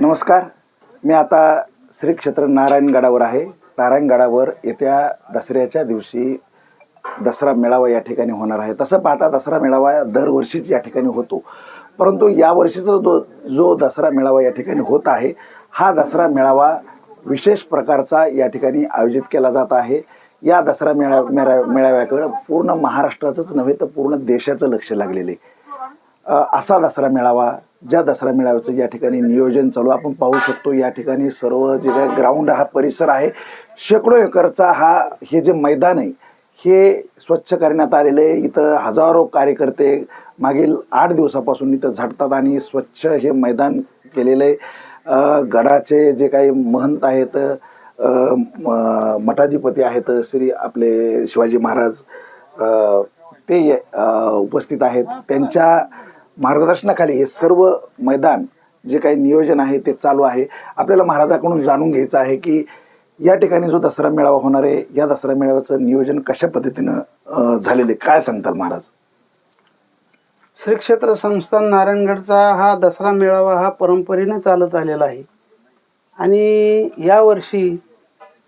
नमस्कार. मी आता श्री क्षेत्र नारायणगडावर आहे. नारायणगडावर येत्या दसऱ्याच्या दिवशी दसरा मेळावा या ठिकाणी होणार आहे. तसं पाहता दसरा मेळावा दरवर्षीच या ठिकाणी होतो. परंतु या वर्षीचा जो जो दसरा मेळावा या ठिकाणी होत आहे हा दसरा मेळावा विशेष प्रकारचा या ठिकाणी आयोजित केला जात आहे. या दसरा मेळा मेळा मेळाव्याकडं पूर्ण महाराष्ट्राचंच नव्हे तर पूर्ण देशाचं लक्ष लागलेलं आहे. असा दसरा मेळावा ज्या दसरा मेळाव्याचं या ठिकाणी नियोजन चालू आपण पाहू शकतो या ठिकाणी सर्व जे काही ग्राउंड हा परिसर आहे शेकडो एकरचा हा हे जे मैदान आहे हे स्वच्छ करण्यात आलेलं आहे. इथं हजारो कार्यकर्ते मागील आठ दिवसापासून इथं झटतात आणि स्वच्छ हे मैदान केलेलं आहे. गडाचे जे काही महंत आहेत मठाधिपती आहेत श्री आपले शिवाजी महाराज ते उपस्थित आहेत. त्यांच्या मार्गदर्शनाखाली हे सर्व मैदान जे काही नियोजन आहे ते चालू आहे. आपल्याला महाराजाकडून जाणून घ्यायचं आहे की या ठिकाणी जो दसरा मेळावा होणार आहे या दसरा मेळाव्याचं नियोजन कशा पद्धतीनं झालेले झालेलं आहे? काय सांगताल महाराज? श्री क्षेत्र संस्थान नारायणगडचा हा दसरा मेळावा हा परंपरेने चालत आलेला आहे. आणि यावर्षी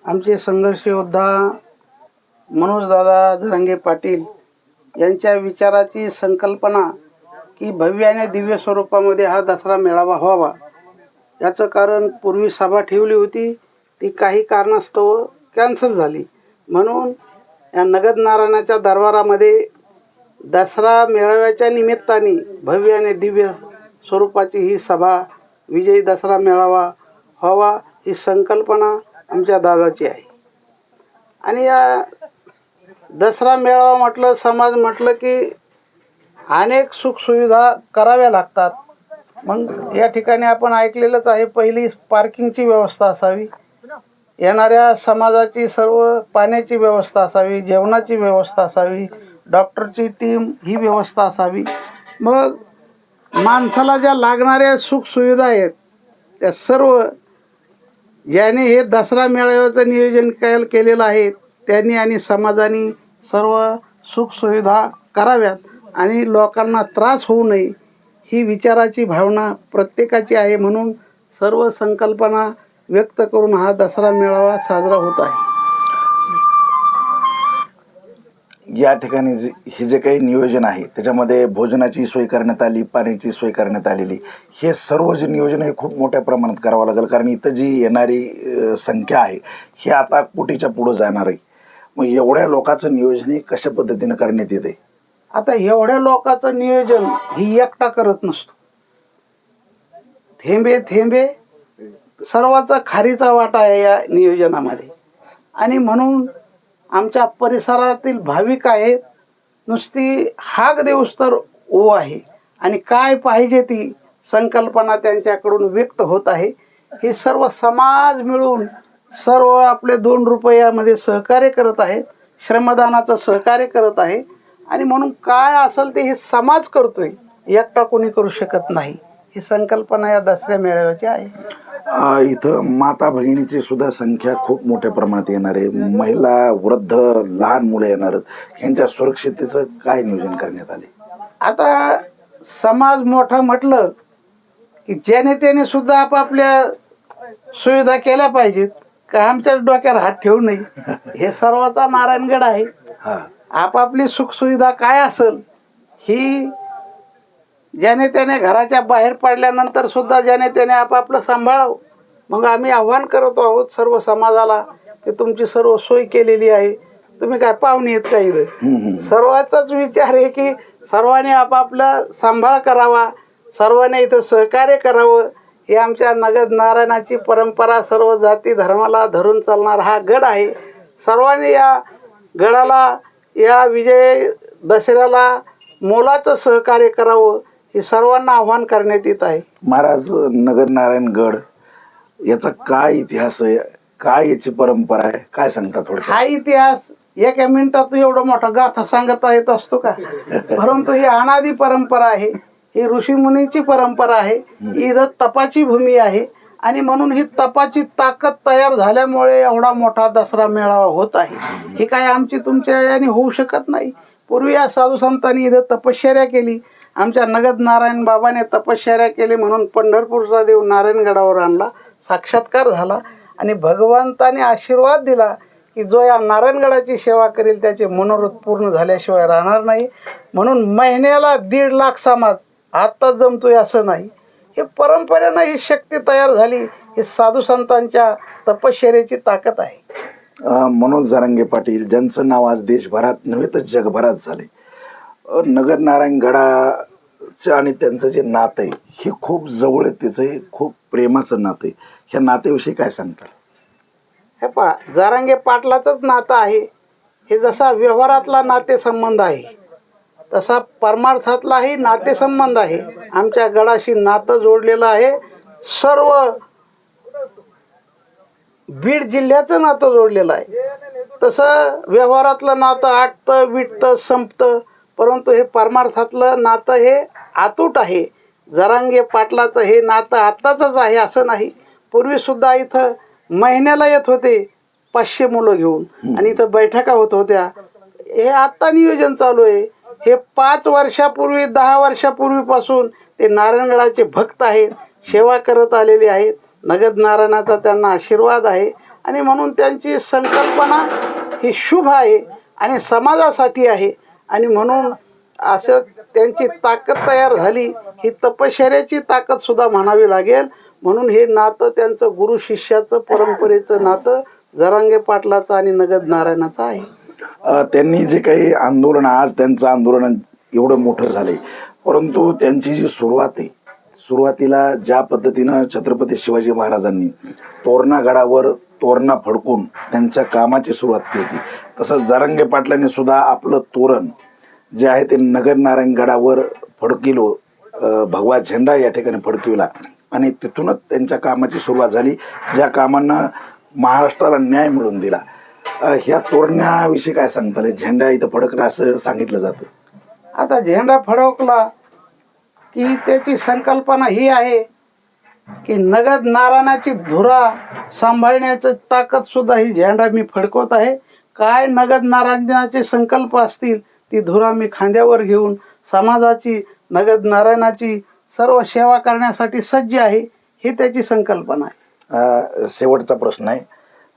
आमचे संघर्ष योद्धा मनोजदादा धरंगे पाटील यांच्या विचाराची संकल्पना की भव्य आणि दिव्य स्वरूपामध्ये हा दसरा मेळावा व्हावा. याचं कारण पूर्वी सभा ठेवली होती ती काही कारणास्तव कॅन्सल झाली. म्हणून या नगद नारायणाच्या दरबारामध्ये दसरा मेळाव्याच्या निमित्ताने भव्य आणि दिव्य स्वरूपाची ही सभा विजयी दसरा मेळावा व्हावा ही संकल्पना आमच्या दादाची आहे. आणि या दसरा मेळावा म्हटलं समाज म्हटलं की अनेक सुखसुविधा कराव्या लागतात. मग या ठिकाणी आपण ऐकलेलंच आहे पहिली पार्किंगची व्यवस्था असावी. येणाऱ्या समाजाची सर्व पाण्याची व्यवस्था असावी जेवणाची व्यवस्था असावी डॉक्टरची टीम ही व्यवस्था असावी. मग माणसाला ज्या लागणाऱ्या सुखसुविधा आहेत त्या सर्व ज्याने हे दसरा मेळाव्याचं नियोजन केल केलेलं आहे त्यांनी आणि समाजाने सर्व सुखसुविधा कराव्यात. आणि लोकांना त्रास होऊ नये ही विचाराची भावना प्रत्येकाची आहे म्हणून सर्व संकल्पना व्यक्त करून हा दसरा मेळावा साजरा होत आहे. या ठिकाणी जे हे जे काही नियोजन आहे त्याच्यामध्ये भोजनाची सोय करण्यात आली पाण्याची सोय करण्यात आलेली हे सर्व जे नियोजन हे खूप मोठ्या प्रमाणात करावं लागेल. कारण इथं जी येणारी संख्या आहे ही आता कोटीच्या पुढं जाणार आहे. मग एवढ्या लोकांचं नियोजन हे कशा पद्धतीनं करण्यात येते आता एवढ्या लोकांचं नियोजन ही एकटा करत नसतो. थेंबे थेंबे सर्वाचा खारीचा वाटा आहे या नियोजनामध्ये. आणि म्हणून आमच्या परिसरातील भाविक आहेत नुसती हाक देऊस तर ओ आहे. आणि काय पाहिजे ती संकल्पना त्यांच्याकडून व्यक्त होत आहे हे सर्व समाज मिळून सर्व आपले दोन रुपयामध्ये सहकार्य करत आहेत श्रमदानाचं सहकार्य करत आहे. आणि म्हणून काय असेल ते हे समाज करतोय एकटा कोणी करू शकत नाही. ही संकल्पना या दसऱ्या मेळाव्याची आहे. इथं माता भगिनीची सुद्धा संख्या खूप मोठ्या प्रमाणात येणार आहे. महिला वृद्ध लहान मुलं येणार आहेत. यांच्या सुरक्षितेचं काय नियोजन करण्यात आले आता समाज मोठा म्हटलं की ज्याने त्याने सुद्धा आपापल्या सुविधा केल्या पाहिजेत. का आमच्याच डोक्यावर हात ठेवू नये? हे सर्वाचा नारायणगड आहे. हा. आपापली सुखसुविधा काय असेल ही ज्याने त्याने घराच्या बाहेर पडल्यानंतर सुद्धा ज्याने त्याने आपापलं सांभाळावं मग आम्ही आव्हान करत आहोत सर्व समाजाला की तुमची सर्व सोय केलेली आहे. तुम्ही काय पाहुणे आहेत का इथं? हम्म, हम्म. सर्वांचाच विचार आहे की सर्वांनी आपापला सांभाळ करावा सर्वांनी इथं सहकार्य करावं. ही आमच्या नगद नारायणाची परंपरा सर्व जाती धर्माला धरून चालणारा हा गड आहे. सर्वांनी या गडाला या विजय दसऱ्याला मोलाचं सहकार्य करावं हे सर्वांना आव्हान करण्यात येत आहे. महाराज नगर नारायणगड याचा काय इतिहास आहे? काय याची परंपरा आहे? काय सांगता थोडक्यात? हा इतिहास एका मिनिटात एवढा मोठा गाथा सांगता येत असतो का? परंतु ही अनादी परंपरा आहे. ही ऋषीमुनीची परंपरा आहे. इथं तपाची भूमी आहे. आणि म्हणून ही तपाची ताकद तयार झाल्यामुळे एवढा मोठा दसरा मेळावा होत आहे. ही काय आमची तुमच्या याने होऊ शकत नाही. पूर्वी या साधू संतांनी इथं तपश्चर्या केली. आमच्या नगद नारायण बाबाने तपश्चर्या केली म्हणून पंढरपूरचा देव नारायणगडावर आणला साक्षात्कार झाला आणि भगवंताने आशीर्वाद दिला की जो या नारायणगडाची सेवा करेल त्याचे मनोरथ पूर्ण झाल्याशिवाय राहणार नाही. म्हणून महिन्याला दीड लाख समाज आत्ताच जमतोय असं नाही. हे परंपरेनं ही शक्ती तयार झाली. ही साधू संतांच्या तपश्चर्याची ताकद आहे. मनोज जरांगे पाटील ज्यांचं नाव आज देशभरात नव्हे तर जगभरात झाले. नगर नारायण गडाचं आणि त्यांचं जे नातं आहे हे खूप जवळतेचं आहे खूप प्रेमाचं नातं आहे. ह्या नात्याविषयी काय सांगताल? हे पहा जारांगे पाटलाचंच नातं आहे. हे जसा व्यवहारातला नातेसंबंध आहे तसा परमार्थातलाही नातेसंबंध आहे. आमच्या गडाशी नातं जोडलेलं आहे. सर्व बीड जिल्ह्याचं नातं जोडलेलं आहे. तसं व्यवहारातलं नातं आटतं विटतं संपतं. परंतु हे परमार्थातलं नातं हे आतूट आहे. जरांगे पाटलाचं हे नातं आत्ताचंच आहे असं नाही. पूर्वीसुद्धा इथं महिन्याला येत होते पाचशे मुलं घेऊन. आणि इथं बैठका होत होत्या. हे आत्ता नियोजन चालू आहे. हे पाच वर्षापूर्वी दहा वर्षापूर्वीपासून ते नारायणगडाचे भक्त आहेत सेवा करत आलेले आहेत. नगद नारायणाचा त्यांना आशीर्वाद आहे. आणि म्हणून त्यांची संकल्पना ही शुभ आहे आणि समाजासाठी आहे. आणि म्हणून असं त्यांची ताकद तयार झाली ही तपश्चर्याची ताकदसुद्धा म्हणावी लागेल. म्हणून हे नातं त्यांचं गुरु शिष्याचं परंपरेचं नातं जरांगे पाटलाचं आणि नगद नारायणाचं आहे. त्यांनी जे काही आंदोलन आज त्यांचं आंदोलन एवढं मोठं झालंय. परंतु त्यांची जी सुरुवात आहे सुरुवातीला ज्या पद्धतीनं छत्रपती शिवाजी महाराजांनी तोरणा गडावर तोरणा फडकून त्यांच्या कामाची सुरुवात केली होती. तसंच जारंगे पाटलांनी सुद्धा आपलं तोरण जे आहे ते नगर नारायण गडावर फडकिलो भगवा झेंडा या ठिकाणी फडकविला. आणि तिथूनच त्यांच्या कामाची सुरुवात झाली. ज्या कामांना महाराष्ट्राला न्याय मिळून दिला. ह्या तोरण्याविषयी काय सांगता येईल? झेंडा इथं फडकला असं सांगितलं जातं. आता झेंडा फडकला की त्याची संकल्पना ही आहे की नगद नारायणाची धुरा सांभाळण्याची ताकद सुद्धा ही झेंडा मी फडकवत आहे. काय नगद नारायणाचे संकल्प असतील ती धुरा मी खांद्यावर घेऊन समाजाची नगद नारायणाची सर्व सेवा करण्यासाठी सज्ज आहे ही त्याची संकल्पना आहे. अ, शेवटचा प्रश्न आहे.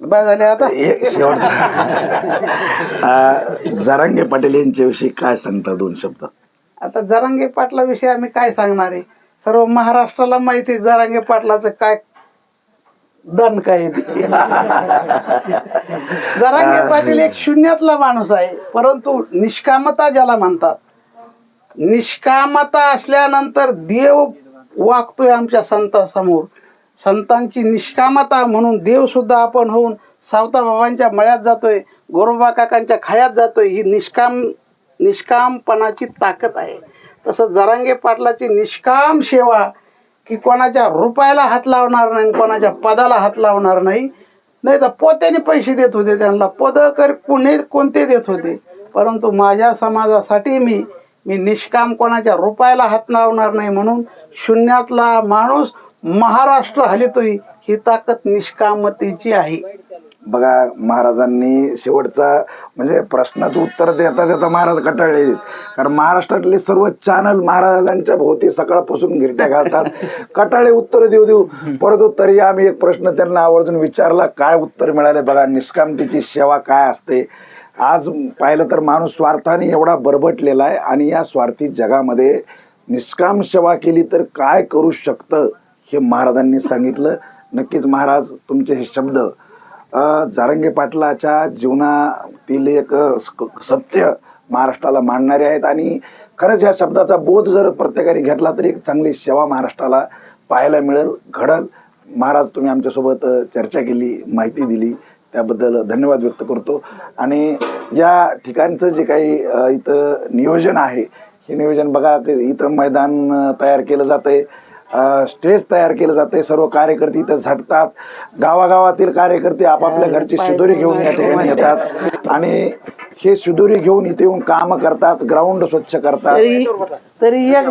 बस झाले आता. एक शेवटचा. अ, जरांगे पाटील यांच्याविषयी काय सांगता दोन शब्द? आता जरांगे पाटलाविषयी आम्ही काय सांगणार आहे? सर्व महाराष्ट्राला माहिती आहे जरांगे पाटलाचं काय दन काय आहे ते. जरांगे पाटील एक शून्यातला माणूस आहे परंतु निष्कामता ज्याला म्हणतात. निष्कामता असल्यानंतर देव वागतोय आमच्या संतांसमोर. संतांची निष्कामता म्हणून देवसुद्धा आपण होऊन सावता बाबांच्या मळ्यात जातोय गोरोबा काकांच्या खायात जातोय ही निष्काम निष्कामपणाची ताकद आहे. तसं जरांगे पाटलाची निष्काम सेवा की कोणाच्या रुपयाला हात लावणार नाही कोणाच्या पदाला हात लावणार नाही. नाही तर पोत्याने पैसे देत होते त्यांना पद कर कुणी कोणते देत होते. परंतु माझ्या समाजासाठी मी मी निष्काम कोणाच्या रुपयाला हात लावणार नाही म्हणून शून्यातला माणूस महाराष्ट्र हलितोय ही ताकद निष्कामतेची आहे. बघा महाराजांनी शेवटचा म्हणजे प्रश्नाचं उत्तर देता देता महाराज कटाळले कारण महाराष्ट्रातले सर्व चॅनल महाराजांच्या भोवती सकाळपासून गिरट्या घालतात. कटाळे उत्तर देऊ देऊ. परंतु तरी आम्ही एक प्रश्न त्यांना आवर्जून विचारला काय उत्तर मिळाले? बघा निष्कामतेची सेवा काय असते? आज पाहिलं तर माणूस स्वार्थाने एवढा बरबटलेला आहे आणि या स्वार्थी जगामध्ये निष्काम सेवा केली तर काय करू शकतं? हे महाराजांनी सांगितलं. नक्कीच महाराज तुमचे हे शब्द जारंगे पाटलाच्या जीवनातील एक स- सत्य महाराष्ट्राला मांडणारे आहेत आणि खरंच या शब्दाचा बोध जर प्रत्येकाने घेतला तरी एक चांगली सेवा महाराष्ट्राला पाहायला मिळेल घडल. महाराज तुम्ही आमच्यासोबत चर्चा केली माहिती दिली. त्याबद्दल धन्यवाद व्यक्त करतो. आणि या ठिकाणचं जे काही इथं नियोजन आहे हे नियोजन बघा ते इथं मैदान तयार केलं जातं आहे स्टेज तयार केलं जाते सर्व कार्यकर्ते इथं झटतात गावागावातील कार्यकर्ते आपापल्या घरची शिदोरी घेऊन या ठिकाणी येतात आणि हे शिदोरी घेऊन इथे येऊन काम करतात ग्राउंड स्वच्छ करतात तरी एक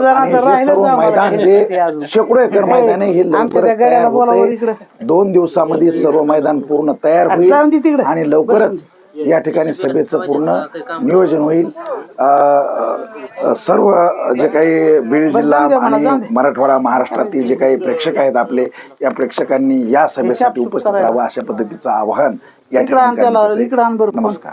मैदान जे शेकडो एकर मैदान आहे हे. इकडं. दोन दिवसामध्ये सर्व मैदान पूर्ण तयार होईल. आणि लवकरच या ठिकाणी सभेचं पूर्ण नियोजन होईल. सर्व जे काही बीड जिल्हा आणि मराठवाडा महाराष्ट्रातील जे काही प्रेक्षक आहेत आपले या प्रेक्षकांनी या सभेसाठी उपस्थित राहावं अशा पद्धतीचं आवाहन या ठिकाणी. नमस्कार.